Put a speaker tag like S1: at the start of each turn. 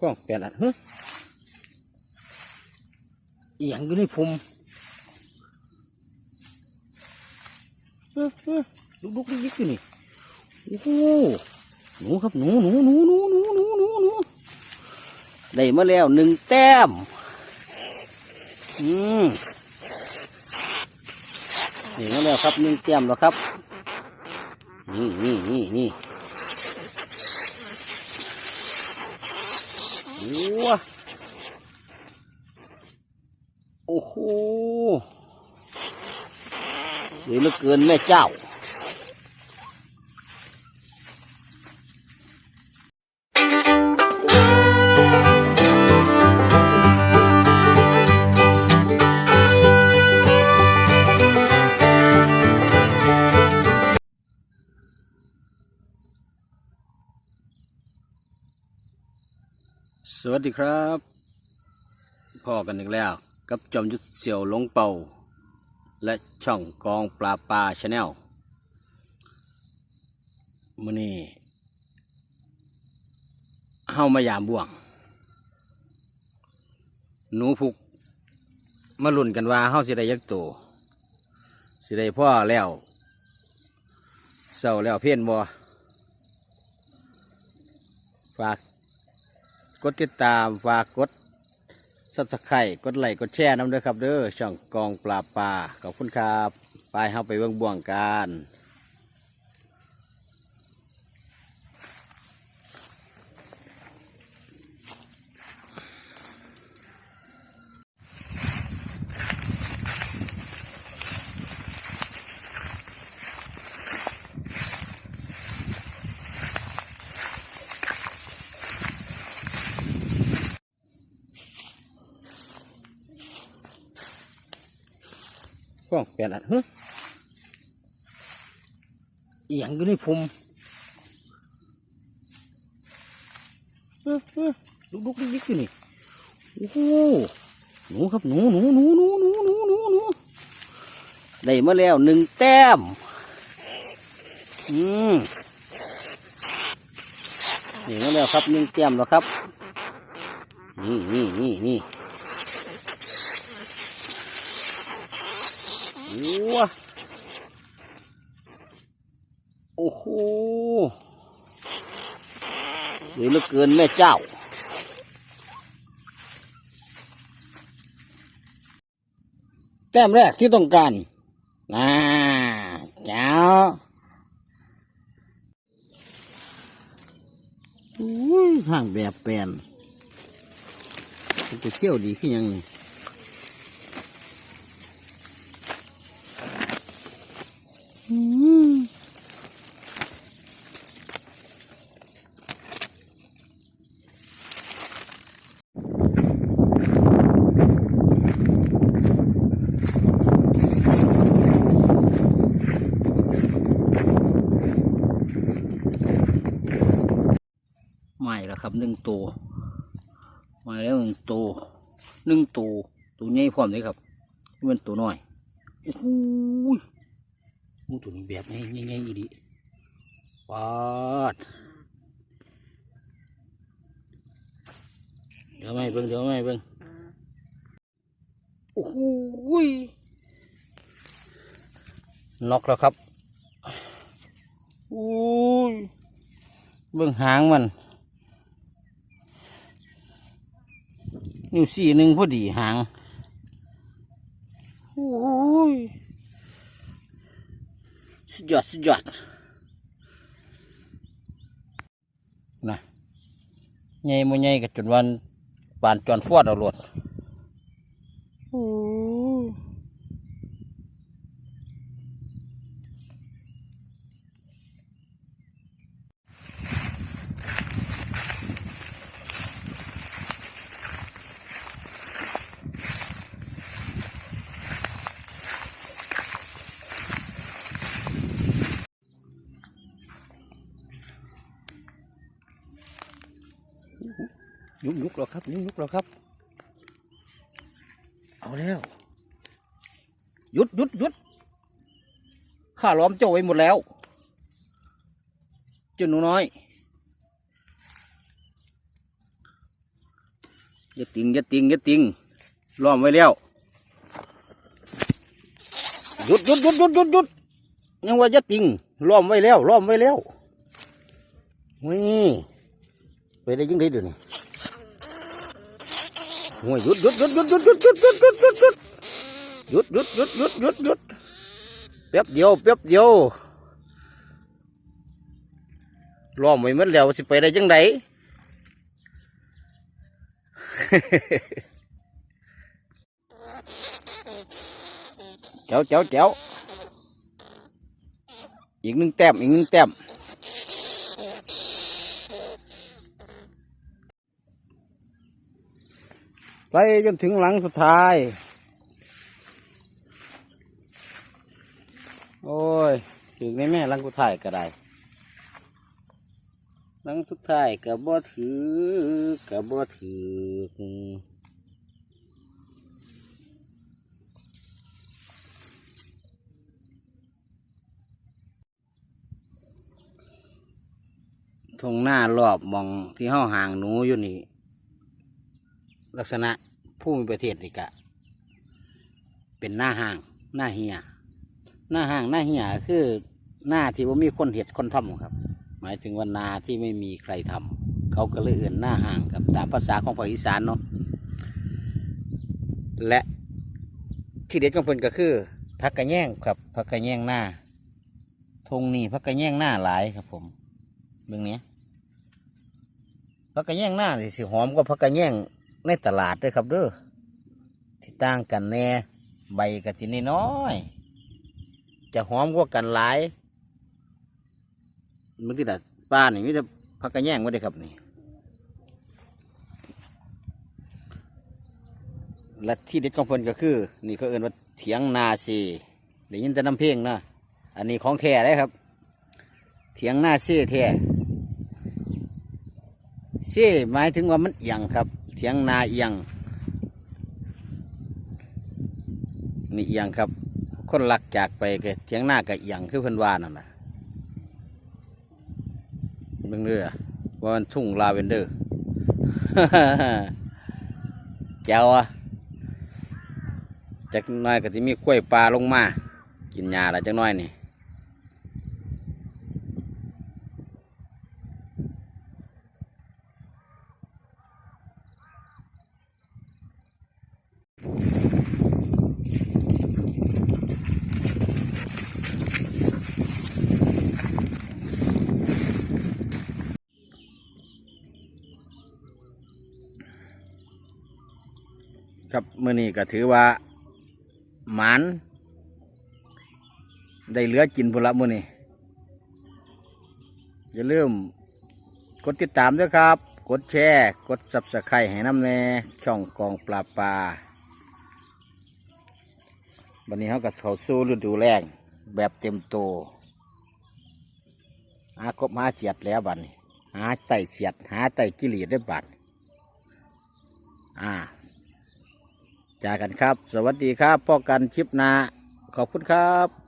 S1: กล้องแปดอันเฮ้ยอหย่างอยู่ในผมเฮ้ยเฮ้ยลุกลุกยิกอยู่นี่โอ้โหหนูครับหนูหนูหนูหนูหนูหนูหนูหนูได้มาแล้วหนึ่งแต้มอืมได้มาแล้วครับหนึ่งแต้มแล้วครับ นี่นี่นี่นี่ ว้าโอ้โหเหลือเหลือเกินแม่เจ้า สวัสดีครับพ่อกันอีกแล้ว กับจอมยุทธเสี่ยวลงเป่า และช่องกองปลาปลาชาแนลมื้อนี้เฮามายามบ่วง หนูพุกมาลุ่นกันว่าเฮาสิได้ยักโตวสิได้พ่อแล้วเศร้าแล้วเพี้ยนบ่ฝาก กดติดตามฝากกดซับสไครต์กดไลค์กดแชร์น้ำด้วยครับเด้อช่องกองปลาปลาขอบคุณครับ ไปเฮาไปเบื้องบ่วงกัน กล้องแปดอันเฮ้ยอหย่างอยู่ในผมเฮ้ยเฮ้ยลุกลุกยิกยิกๆอยู่นี่โอ้โหหนูครับหนูหนูหนูหนูหนูหนูหนูหนูได้มาแล้วหนึ่งแต้มอืมได้มาแล้วครับหนึ่งแต้มแล้วครับ นี่นี่นี่นี่ ว้าโอ้โหเหลือเหลือเกินแม่เจ้า แต้มแรกที่ต้องการน่าเจ้าอุ้ยทางแบบแปลนมันจะเที่ยวดีขึ้นยังนี่อื ไม่แล้วครับหนึ่งตัวมาแล้วหนึ่งตัวหนึ่งตัวตัวใหญ่พร้อมเลยครับมันตัวน้อยโอ้โมูตัวนี้แบบนี้ง่ายๆอีดีปาดเดี๋ยวไม่เบิ่งเดี๋ยวไม่เบิ่งโอ้โหยนอกแล้วครับอุ้ยเบิ่งหางมัน นิ้วสี่หนึ่งพอดีหางโอ้ย สุด ยอดสุดยอดนะใหญ่โมใหญ่กับจนวันปานจอนฟอดเอาหลดโอ้ย ยุกยุกแล้วครับยุกยุกแล้วครับ เอาแล้วหยุดหยุดหยุดข้าล้อมเจ้าไว้หมดแล้วเจ้าหนูน้อยอย่าติงอย่าติงอย่าติงล้อมไว้แล้วหยุดหยุดหยุดหยุดหยุดหยุดยังว่าอย่าติงล้อมไว้แล้วล้อมไว้แล้วนี่ไปได้ยังไงเดี๋ยวนี้ โอ้ยหยุดหยุดหยุดหยุดหยุดหยุดหยุดหยุดหยุดหยุดหยุดหยุดหยุดหยุดหยุดหยุดหยุดแป๊บเดียวแป๊บเดียวล้อม ไปได้ยังไงเจ้าเจ้าเจ้าอีกหนึ่งแต้มอีกหนึ่งแต้มไปจนถึงหลังสุดท้าย โอ้ยถึงในแม่หลังสุดท้ายก็ได้หลังสุดท้ายกับบ่ถือกับบ่ถือทงหน้ารอบมองที่ห้าห่างหนูอยู่นี่ ลักษณะผู้มีประเทศนี่กะ เป็นหน้าห่างหน้าเหียหน้าห่างหน้าเหียคือหน้าที่ว่ามีคนเห็ดคนทำครับ หมายถึงว่านาที่ไม่มีใครทำเขาก็เลยเอื่นหน้าห่างกับตามภาษาของภาคอีสานเนาะและที่เด็ดของเพิ่นก็คือพักกระแย่งครับพักกระแย่งหน้าทงนี่พักกระแย่งหน้าหลายครับ ผมเบื้องนี้ยผักกระแยงหน้าสิหอมกว่าผักกระแยง ในตลาดด้วยครับเด้อที่ต่างกันแน่ใบกะทิน้อยจะหอมกว่ากันหลายเมื่อกี้ดัดป้านี่มิจะผักกระแยงไม่ได้ครับนี่และที่เด็ดของเพิ่นก็คือ นี่เขาเอ่นว่าเถียงนาซีได้ยินแต่น้ำเพลงนะอันนี้ของแท้เลยครับ เถียงหน้าเซ่แท้เซ่หมายถึงว่ามันเอียงครับ เถียงนาเอียง นี่เอียงครับ คนรักจากไปก็เถียงหน้าก็เอียงคือเพิ่นว่านั่นนะเบิ่งเด้อว่ามันทุ่งลาเวนเดอร์แจ๋วอะจากน้อยก็ที่มีกล้วยปลาลงมา กินหญ้าละจักน้อยนี่ มื่อนี้ก็ถือว่าหมันได้เหลือกินพุละมื่อนี้อย่าลืมกดติดตามด้วยครับ กดแชร์กดซับสไครต์ให้น้ำแน่ช่องกองปลาปลาวันนี้เขาก็เขาสู้ฤดูแรงแบบเต็มโตวหากบหาเฉียดแล้วบัดนี้หาไตเฉียด หาไตกิเลสได้บัดอ่า จากกันครับ สวัสดีครับพ่อกันคลิปหนาขอบคุณครับ